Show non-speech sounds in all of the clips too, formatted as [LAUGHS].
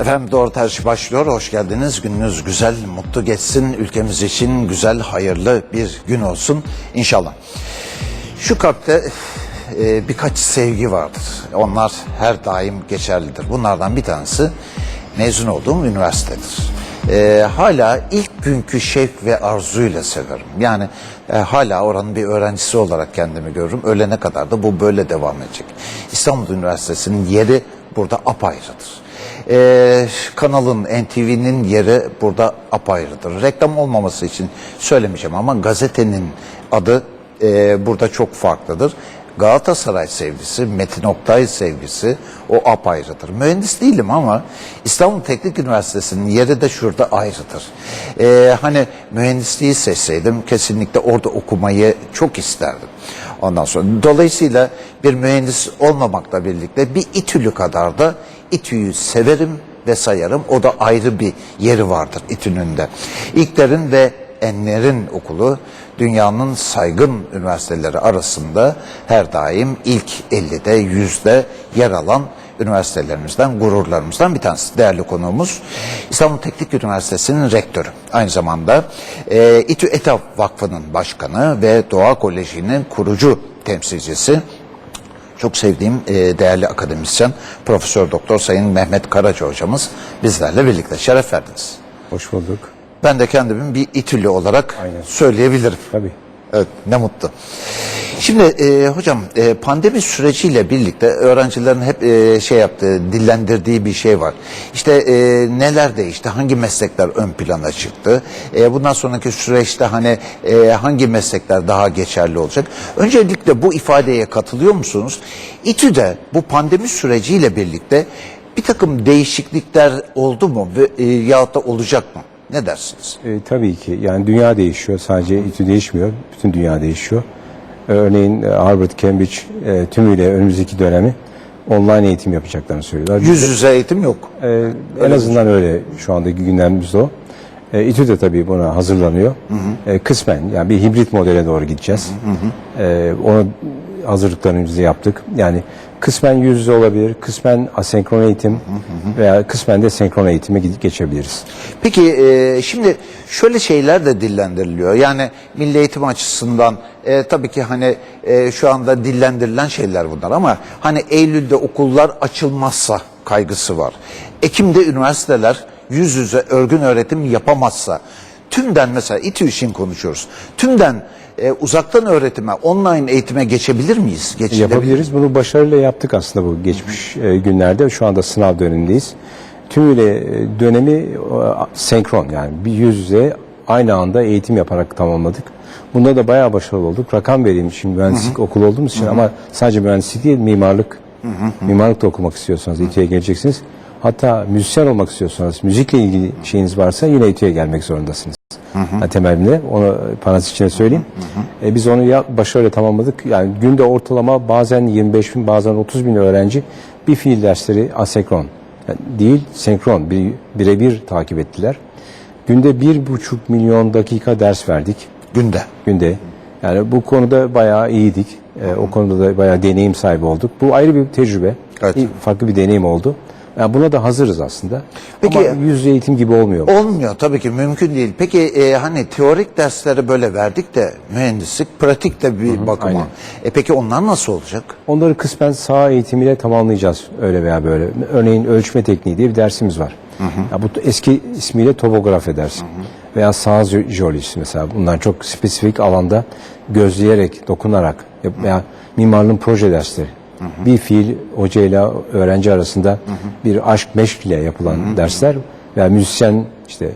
Efendim Doğru Tercih başlıyor. Hoş geldiniz. Gününüz güzel, mutlu geçsin. Ülkemiz için güzel, hayırlı bir gün olsun inşallah. Şu kalpte e, birkaç sevgi vardır. Onlar her daim geçerlidir. Bunlardan bir tanesi mezun olduğum üniversitedir. E, hala ilk günkü şevk ve arzuyla severim. Yani e, hala oranın bir öğrencisi olarak kendimi görürüm. Ölene kadar da bu böyle devam edecek. İstanbul Üniversitesi'nin yeri burada apayrıdır. Ee, kanalın NTV'nin yeri burada apayrıdır. Reklam olmaması için söylemeyeceğim ama gazetenin adı e, burada çok farklıdır. Galatasaray sevgisi, Metin Oktay sevgisi o apayrıdır. Mühendis değilim ama İstanbul Teknik Üniversitesi'nin yeri de şurada ayrıdır. Ee, hani mühendisliği seçseydim kesinlikle orada okumayı çok isterdim. Ondan sonra dolayısıyla bir mühendis olmamakla birlikte bir İTÜ'lü kadar da İTÜ'yü severim ve sayarım. O da ayrı bir yeri vardır İTÜ'nün de. İlklerin ve Enler'in okulu dünyanın saygın üniversiteleri arasında her daim ilk 50'de 100'de yer alan üniversitelerimizden, gururlarımızdan bir tanesi. Değerli konuğumuz İstanbul Teknik Üniversitesi'nin rektörü. Aynı zamanda e, İTÜ ETAV Vakfı'nın başkanı ve Doğa Koleji'nin kurucu temsilcisi. Çok sevdiğim e, değerli akademisyen Profesör Doktor Sayın Mehmet Karaca hocamız bizlerle birlikte şeref verdiniz. Hoş bulduk. Ben de kendimin bir İTÜ'lü olarak Aynen. söyleyebilirim. Tabii. Evet ne mutlu. Şimdi e, hocam e, pandemi süreciyle birlikte öğrencilerin hep e, şey yaptığı, dillendirdiği bir şey var. İşte e, neler değişti, hangi meslekler ön plana çıktı? E, bundan sonraki süreçte hani e, hangi meslekler daha geçerli olacak? Öncelikle bu ifadeye katılıyor musunuz? İTÜ'de bu pandemi süreciyle birlikte bir takım değişiklikler oldu mu e, yahut da olacak mı? Ne dersiniz? E, tabii ki. Yani dünya değişiyor. Sadece İTÜ değişmiyor. Bütün dünya değişiyor. Örneğin e, Harvard, Cambridge e, tümüyle önümüzdeki dönemi online eğitim yapacaklarını söylüyorlar. Yüz yüze eğitim yok. E, en azından öyle şu andaki gündemimizde o. E, İTÜ de tabii buna hazırlanıyor. E, kısmen yani bir hibrit modele doğru gideceğiz. E, onu hazırlıklarımızı yaptık. Yani kısmen yüz yüze olabilir, kısmen asenkron eğitim veya kısmen de senkron eğitime geçebiliriz. Peki e, şimdi şöyle şeyler de dillendiriliyor. Yani milli eğitim açısından e, tabii ki hani e, şu anda dillendirilen şeyler bunlar ama hani Eylül'de okullar açılmazsa kaygısı var. Ekim'de üniversiteler yüz yüze örgün öğretim yapamazsa tümden mesela İTÜ için konuşuyoruz. Tümden e, uzaktan öğretime, online eğitime geçebilir miyiz? Geçilebilir? Yapabiliriz. Bunu başarıyla yaptık aslında bu geçmiş e, günlerde. Şu anda sınav dönemindeyiz. Tümüyle e, dönemi e, senkron yani bir yüz yüze aynı anda eğitim yaparak tamamladık. Bunda da bayağı başarılı olduk. Rakam vereyim şimdi mühendislik okulu olduğumuz için ama sadece mühendislik değil mimarlık. Mimarlık da okumak istiyorsanız İTÜ'ye geleceksiniz. Hatta müzisyen olmak istiyorsanız, müzikle ilgili şeyiniz varsa yine İTÜ'ye gelmek zorundasınız. Yani temelinde onu parantez içine söyleyeyim. E, biz onu ya, başarıyla tamamladık. Yani günde ortalama bazen 25 bin bazen 30 bin öğrenci bir fiil dersleri asenkron yani değil senkron bir, birebir takip ettiler. Günde bir buçuk milyon dakika ders verdik Günde. günde. Yani bu konuda bayağı iyiydik. E, o konuda da bayağı deneyim sahibi olduk. Bu ayrı bir tecrübe. Evet. Farklı bir deneyim oldu. Yani buna da hazırız aslında. Peki- Ama yüz eğitim gibi olmuyor. Olmuyor tabii ki mümkün değil. Peki e, hani teorik dersleri böyle verdik de mühendislik pratik de bir bakıma. aynen. E peki onlar nasıl olacak? Onları kısmen saha eğitimiyle tamamlayacağız öyle veya böyle. Örneğin ölçme tekniği diye bir dersimiz var. Ya bu eski ismiyle topografi dersi. Veya saha jeo- jeolojisi mesela. Bunlar çok spesifik alanda gözleyerek, dokunarak veya mimarlığın proje dersleri. Bir fiil hocayla öğrenci arasında bir aşk meşk ile yapılan dersler veya müzisyen işte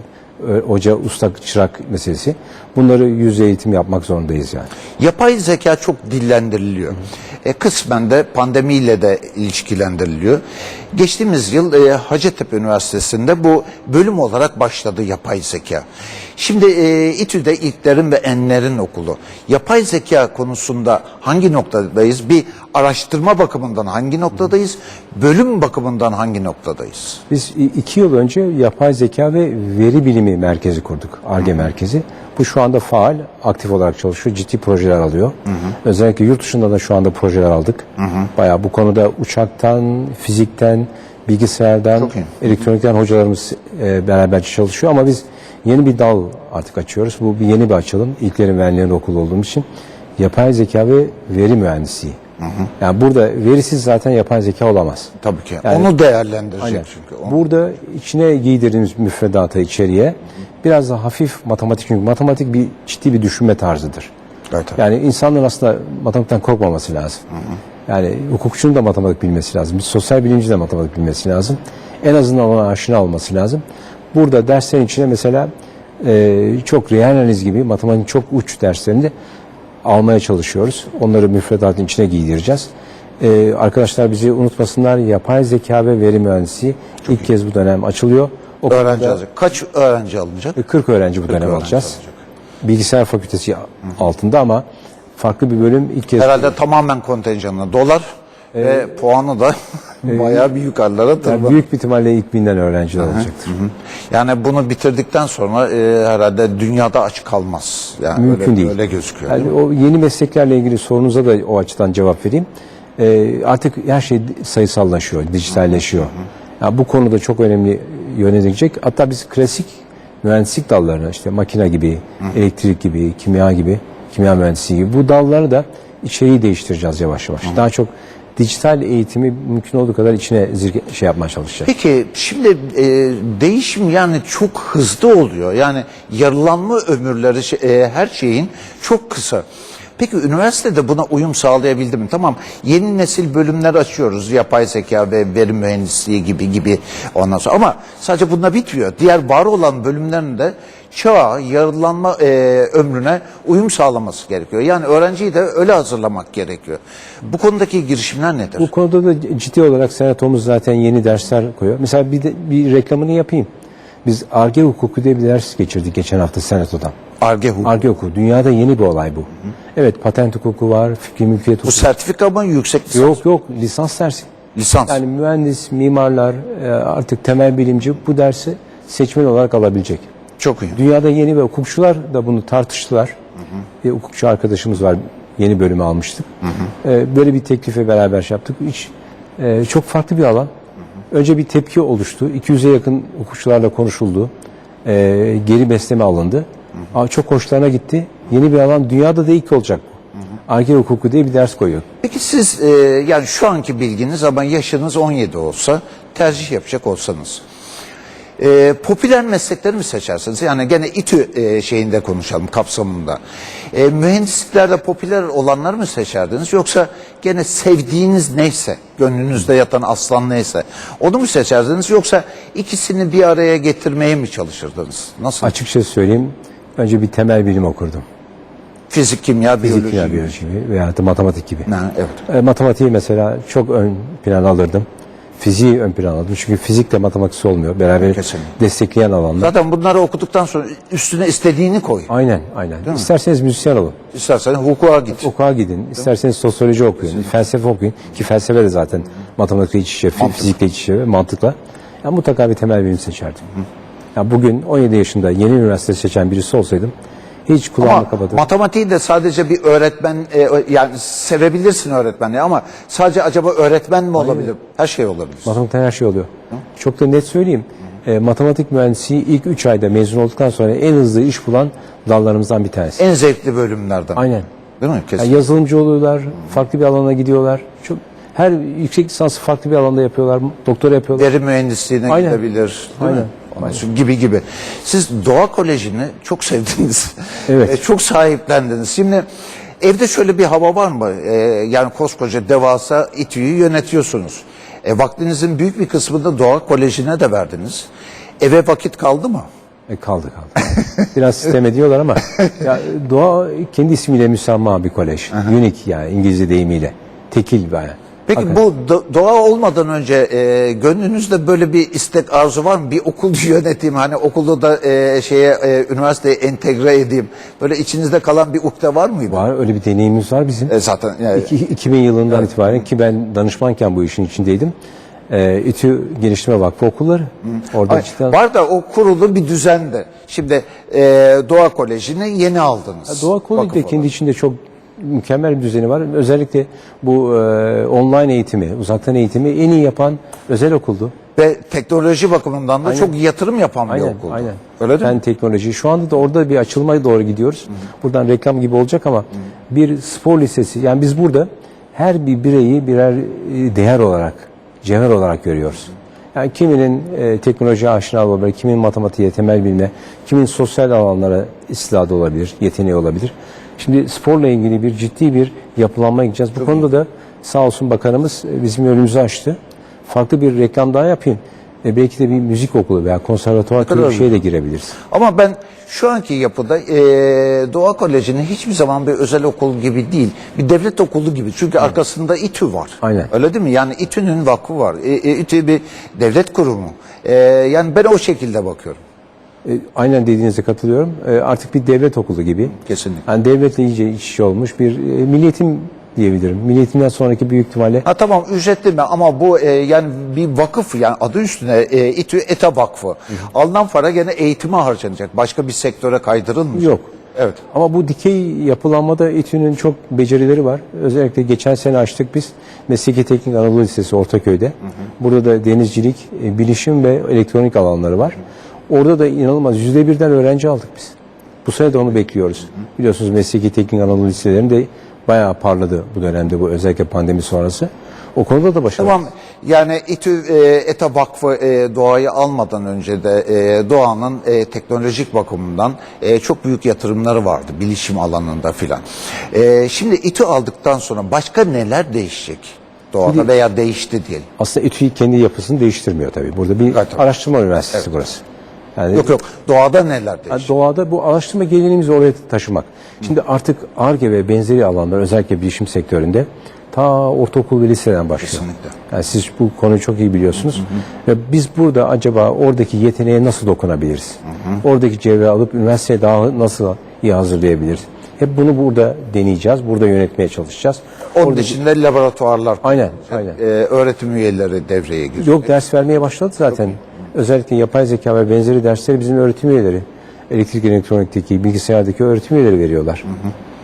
hoca usta çırak meselesi. Bunları yüz eğitim yapmak zorundayız yani. Yapay zeka çok dillendiriliyor. E, kısmen de pandemiyle de ilişkilendiriliyor. Geçtiğimiz yıl e, Hacettepe Üniversitesi'nde bu bölüm olarak başladı yapay zeka. Şimdi e, İTÜ'de ilklerin ve enlerin okulu. Yapay zeka konusunda hangi noktadayız? Bir araştırma bakımından hangi noktadayız? Bölüm bakımından hangi noktadayız? Biz iki yıl önce yapay zeka ve veri bilimi merkezi kurduk. ARGE merkezi. Bu şu anda faal, aktif olarak çalışıyor. Ciddi projeler alıyor. Özellikle yurt dışında da şu anda projeler aldık. Bayağı bu konuda uçaktan, fizikten, bilgisayardan, elektronikten hocalarımız e, beraberce çalışıyor ama biz yeni bir dal artık açıyoruz. Bu bir yeni bir açılım. İlklerin ve enlerin okulu olduğum için. Yapay zeka ve veri mühendisliği. Yani burada verisiz zaten yapay zeka olamaz. Tabii ki. Yani- Onu değerlendirecek Aynen. çünkü. O- Burada içine giydirdiğimiz müfredata içeriye biraz da hafif matematik çünkü matematik bir ciddi bir düşünme tarzıdır. Evet, evet. Yani insanların aslında matematikten korkmaması lazım. Yani hukukçunun da matematik bilmesi lazım. Bir sosyal bilimci de matematik bilmesi lazım. En azından ona aşina olması lazım. Burada derslerin içine mesela e, çok analiz gibi matematiğin çok uç derslerini de almaya çalışıyoruz. Onları müfredatın içine giydireceğiz. E, arkadaşlar bizi unutmasınlar. Yapay zeka ve veri mühendisliği ilk kez bu dönem açılıyor. O öğrenci alacak. Kaç öğrenci alınacak? e, 40 öğrenci bu dönem öğrenci alacağız. alacak. Bilgisayar fakültesi altında ama farklı bir bölüm ilk kez Herhalde tamamen kontenjanına dolar ve puanı da [LAUGHS] bayağı bir yukarılara Yani tırmanıyor. büyük bir ihtimalle ilk binden öğrenciler olacaktır. Yani bunu bitirdikten sonra e, herhalde dünyada aç kalmaz. Yani Mümkün öyle, değil. Öyle gözüküyor. Yani değil o yeni mesleklerle ilgili sorunuza da o açıdan cevap vereyim. Ee, artık her şey sayısallaşıyor, dijitalleşiyor. Yani bu konuda çok önemli yönelecek. Hatta biz klasik mühendislik dallarına işte makine gibi, elektrik gibi, kimya gibi, kimya mühendisliği gibi bu dalları da içeriği değiştireceğiz yavaş yavaş. Daha çok dijital eğitimi mümkün olduğu kadar içine zirge, şey yapmaya çalışacağız. Peki şimdi e, değişim yani çok hızlı oluyor. Yani yarılanma ömürleri şey- e, her şeyin çok kısa. Peki üniversitede buna uyum sağlayabildi mi? Tamam yeni nesil bölümler açıyoruz. Yapay zeka ve veri mühendisliği gibi gibi ondan sonra. Ama sadece bununla bitmiyor. Diğer var olan bölümlerin de çağa, yarılanma e, ömrüne uyum sağlaması gerekiyor. Yani öğrenciyi de öyle hazırlamak gerekiyor. Bu konudaki girişimler nedir? Bu konuda da ciddi olarak senatomuz zaten yeni dersler koyuyor. Mesela bir, de, bir reklamını yapayım. Biz Arge hukuku diye bir ders geçirdik geçen hafta senatodan. Arge hukuku. Arge hukuku. Dünyada yeni bir olay bu. Evet patent hukuku var, fikri mülkiyet Bu hukuku. sertifika mı yüksek lisans? Yok yok lisans dersi. Lisans. Yani mühendis, mimarlar, e, artık temel bilimci bu dersi seçmeli olarak alabilecek. Çok iyi. Dünyada yeni ve hukukçular da bunu tartıştılar. Bir hukukçu arkadaşımız var, yeni bölümü almıştık. Ee, böyle bir teklife beraber şey yaptık. Hiç, e, çok farklı bir alan. Önce bir tepki oluştu. 200'e yakın hukukçularla konuşuldu. Ee, geri besleme alındı. Aa, çok hoşlarına gitti. Yeni bir alan, dünyada da ilk olacak bu. Arge hukuku diye bir ders koyuyor. Peki siz e, yani şu anki bilginiz ama yaşınız 17 olsa tercih yapacak olsanız e, popüler meslekleri mi seçersiniz? Yani gene İTÜ e, şeyinde konuşalım kapsamında. E, mühendisliklerde popüler olanları mı seçerdiniz yoksa gene sevdiğiniz neyse, gönlünüzde yatan aslan neyse onu mu seçerdiniz yoksa ikisini bir araya getirmeye mi çalışırdınız? Nasıl? Açıkça söyleyeyim, önce bir temel bilim okurdum. Fizik, kimya, biyoloji. Fizik, kimya, biyoloji gibi veya da matematik gibi. Ha, evet. E, matematiği mesela çok ön plan alırdım. Fiziği ön plan alırdım. Çünkü fizikle matematik olmuyor. Beraber Kesinlikle. destekleyen alanlar. Zaten bunları okuduktan sonra üstüne istediğini koy. Aynen, aynen. İsterseniz müzisyen olun. İstersen hukuka git. Hukuka gidin. İsterseniz sosyoloji okuyun. Felsefe okuyun. Ki felsefe de zaten matematikle iç içe, fi- fizikle iç içe ve mantıkla. Yani mutlaka bir temel bilim seçerdim. Ya bugün 17 yaşında yeni üniversite seçen birisi olsaydım hiç kulağımı Ama kapatıp matematiği de sadece bir öğretmen e, yani sevebilirsin öğretmenliği ama sadece acaba öğretmen mi olabilir? Her şey olabilir. Matematikten her şey oluyor. Çok da net söyleyeyim. E, matematik mühendisliği ilk 3 ayda mezun olduktan sonra en hızlı iş bulan dallarımızdan bir tanesi. En zevkli bölümlerden. Aynen. Değil mi? Kesin. Yani yazılımcı oluyorlar, farklı bir alana gidiyorlar. Çok her yüksek lisansı farklı bir alanda yapıyorlar, doktora yapıyorlar. Veri mühendisliğine Aynen. gidebilir. Değil Aynen. mi? Sonra gibi gibi. Siz Doğa Koleji'ni çok sevdiniz. Evet. E, çok sahiplendiniz. Şimdi evde şöyle bir hava var mı? E, yani koskoca devasa İTÜ'yü yönetiyorsunuz. E, vaktinizin büyük bir kısmını Doğa Koleji'ne de verdiniz. Eve vakit kaldı mı? E, kaldı kaldı. Biraz sistem ediyorlar ama [LAUGHS] ya, Doğa kendi ismiyle müsamma bir kolej. Unique yani İngilizce deyimiyle. Tekil yani. Peki Hakikaten. bu do- doğa olmadan önce e, gönlünüzde böyle bir istek arzu var mı? Bir okul [LAUGHS] yöneteyim hani okulu da e, şeye e, üniversiteye entegre edeyim. Böyle içinizde kalan bir ukde var mıydı? var öyle bir deneyimimiz var bizim. E, zaten yani, İki- 2000 yılından itibaren ki ben danışmanken bu işin içindeydim. E, İTÜ Geliştirme Vakfı okulları. Orada Ay, cidden var da o kurulu bir düzende. Şimdi e, Doğa Koleji'ni yeni aldınız. Doğa Koleji Vakıf de olarak. kendi içinde çok mükemmel bir düzeni var. Özellikle bu e, online eğitimi, uzaktan eğitimi en iyi yapan özel okuldu. Ve teknoloji bakımından da çok yatırım yapan bir Aynen, okuldu. aynen. Öyle değil mi? teknoloji. Şu anda da orada bir açılmaya doğru gidiyoruz. Buradan reklam gibi olacak ama bir spor lisesi. Yani biz burada her bir bireyi birer e, değer olarak, cevher olarak görüyoruz. Yani kiminin e, teknoloji aşina olabilir, kimin matematiğe temel bilme, kimin sosyal alanlara istidadı olabilir, yeteneği olabilir. Şimdi sporla ilgili bir ciddi bir yapılanma gideceğiz. Bu konuda da sağ olsun bakanımız e, bizim önümüzü açtı. Farklı bir reklam daha yapayım. E, belki de bir müzik okulu veya konservatuvar gibi bir şeye de girebiliriz. Ama ben şu anki yapıda e, Doğa Koleji'nin hiçbir zaman bir özel okul gibi değil. Bir devlet okulu gibi. Çünkü arkasında İTÜ var. Aynen. Öyle değil mi? Yani İTÜ'nün vakfı var. E, e, İTÜ bir devlet kurumu. E, yani ben o şekilde bakıyorum. E, aynen dediğinize katılıyorum. E, artık bir devlet okulu gibi. Kesinlikle. Yani devletle iyice iç içe olmuş bir e, milliyetim diyebilirim. Milliyetimden sonraki büyük ihtimalle Ha tamam ücretli mi ama bu e, yani bir vakıf yani adı üstüne e, İTÜ ETA Vakfı. Alınan para gene eğitime harcanacak. Başka bir sektöre kaydırılmayacak. Yok. Evet. Ama bu dikey yapılanmada İTÜ'nün çok becerileri var. Özellikle geçen sene açtık biz Mesleki Teknik Anadolu Lisesi Ortaköy'de. Burada da denizcilik, e, bilişim ve elektronik alanları var. Orada da inanılmaz yüzde birden öğrenci aldık biz. Bu sene de onu bekliyoruz. Biliyorsunuz Mesleki Teknik Anadolu Liselerinde bayağı parladı bu dönemde bu özellikle pandemi sonrası. O konuda da başarılı. Tamam yani İTÜ e, ETA Vakfı e, doğayı almadan önce de e, doğanın e, teknolojik bakımından e, çok büyük yatırımları vardı bilişim alanında filan. E, şimdi İTÜ aldıktan sonra başka neler değişecek doğada veya değişti diyelim. Aslında İTÜ kendi yapısını değiştirmiyor tabii. Burada bir Evet, tabii. araştırma üniversitesi burası. Yani Yok yok doğada neler değişecek? doğada bu araştırma geleneğimizi oraya taşımak. Şimdi artık ARGE ve benzeri alanlar özellikle bilişim sektöründe ta ortaokul ve liseden başlıyor. Kesinlikle. Yani siz bu konuyu çok iyi biliyorsunuz. Ve biz burada acaba oradaki yeteneğe nasıl dokunabiliriz? Oradaki cevri alıp üniversiteye daha nasıl iyi hazırlayabiliriz? Hep bunu burada deneyeceğiz, burada yönetmeye çalışacağız. Onun Orada- dışında laboratuvarlar Aynen, aynen. e, öğretim üyeleri devreye giriyor. Yok ders vermeye başladı zaten. Özellikle yapay zeka ve benzeri dersleri bizim öğretim üyeleri. Elektrik elektronikteki, bilgisayardaki öğretim üyeleri veriyorlar.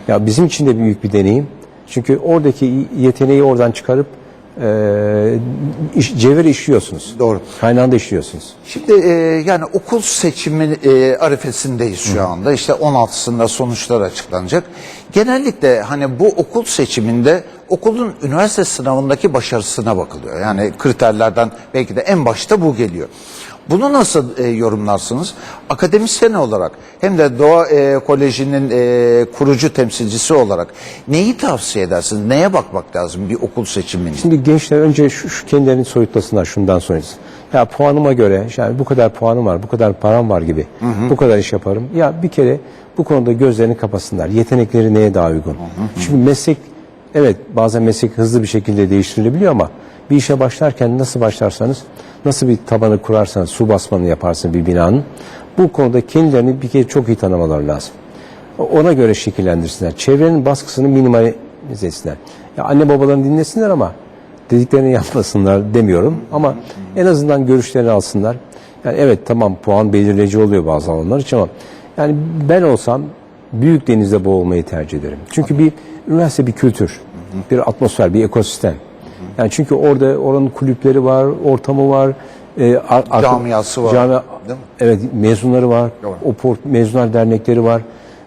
Ya bizim için de büyük bir deneyim. Çünkü oradaki yeteneği oradan çıkarıp e, iş, cevher işliyorsunuz. Doğru. Kaynağında işliyorsunuz. Şimdi e, yani okul seçimi e, arifesindeyiz şu anda. İşte 16'sında sonuçlar açıklanacak. Genellikle hani bu okul seçiminde okulun üniversite sınavındaki başarısına bakılıyor. Yani kriterlerden belki de en başta bu geliyor. Bunu nasıl e, yorumlarsınız? Akademisyen olarak hem de Doğa e, Koleji'nin e, kurucu temsilcisi olarak neyi tavsiye edersiniz? Neye bakmak lazım bir okul seçiminde? Şimdi gençler önce şu, şu kendilerini soyutlasınlar şundan sonra. Ya puanıma göre yani bu kadar puanım var, bu kadar param var gibi. Bu kadar iş yaparım. Ya bir kere bu konuda gözlerini kapasınlar. Yetenekleri neye daha uygun? Çünkü meslek evet bazen meslek hızlı bir şekilde değiştirilebiliyor ama bir işe başlarken nasıl başlarsanız, nasıl bir tabanı kurarsanız, su basmanı yaparsın bir binanın. Bu konuda kendilerini bir kere çok iyi tanımaları lazım. Ona göre şekillendirsinler. Çevrenin baskısını minimalize etsinler. Ya anne babalarını dinlesinler ama dediklerini yapmasınlar demiyorum. Ama en azından görüşlerini alsınlar. Yani evet tamam puan belirleyici oluyor bazı alanlar için ama yani ben olsam büyük denizde boğulmayı tercih ederim. Çünkü bir üniversite bir kültür, bir atmosfer, bir ekosistem. Yani çünkü orada oranın kulüpleri var, ortamı var, e, ar- Camiası var, Cami, değil mi? evet mezunları var, Doğru. o port, mezunlar dernekleri var.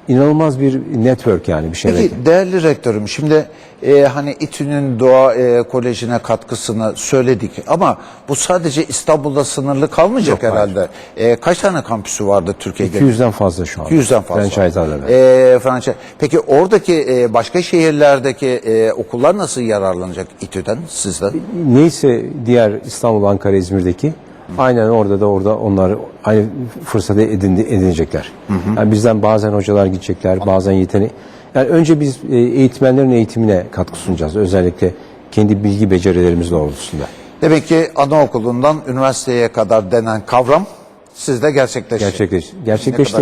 İnanılmaz bir network yani bir şey. Peki değerli rektörüm şimdi e, hani İTÜ'nün Doğa e, Koleji'ne katkısını söyledik ama bu sadece İstanbul'da sınırlı kalmayacak Yok, herhalde. E, kaç tane kampüsü vardı Türkiye'de? 200'den fazla şu an. 200'den fazla. Franchise'larla. E, franchise. Peki oradaki e, başka şehirlerdeki e, okullar nasıl yararlanacak İTÜ'den sizden? Neyse diğer İstanbul, Ankara, İzmir'deki aynen orada da orada onlar aynı fırsatı edindi, edinecekler. Yani bizden bazen hocalar gidecekler, bazen yetenek. Yani önce biz e, eğitmenlerin eğitimine katkı sunacağız. Özellikle kendi bilgi becerilerimiz doğrultusunda. Demek ki anaokulundan üniversiteye kadar denen kavram sizde gerçekleşti. Gerçekleşti.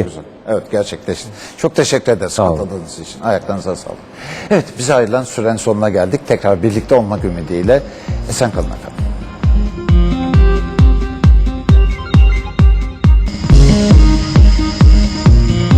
güzel. Evet gerçekleşti. Çok teşekkür ederiz Sağ katıldığınız için. Ayaklarınıza sağlık. Evet bize ayrılan sürenin sonuna geldik. Tekrar birlikte olmak ümidiyle esen kalın efendim.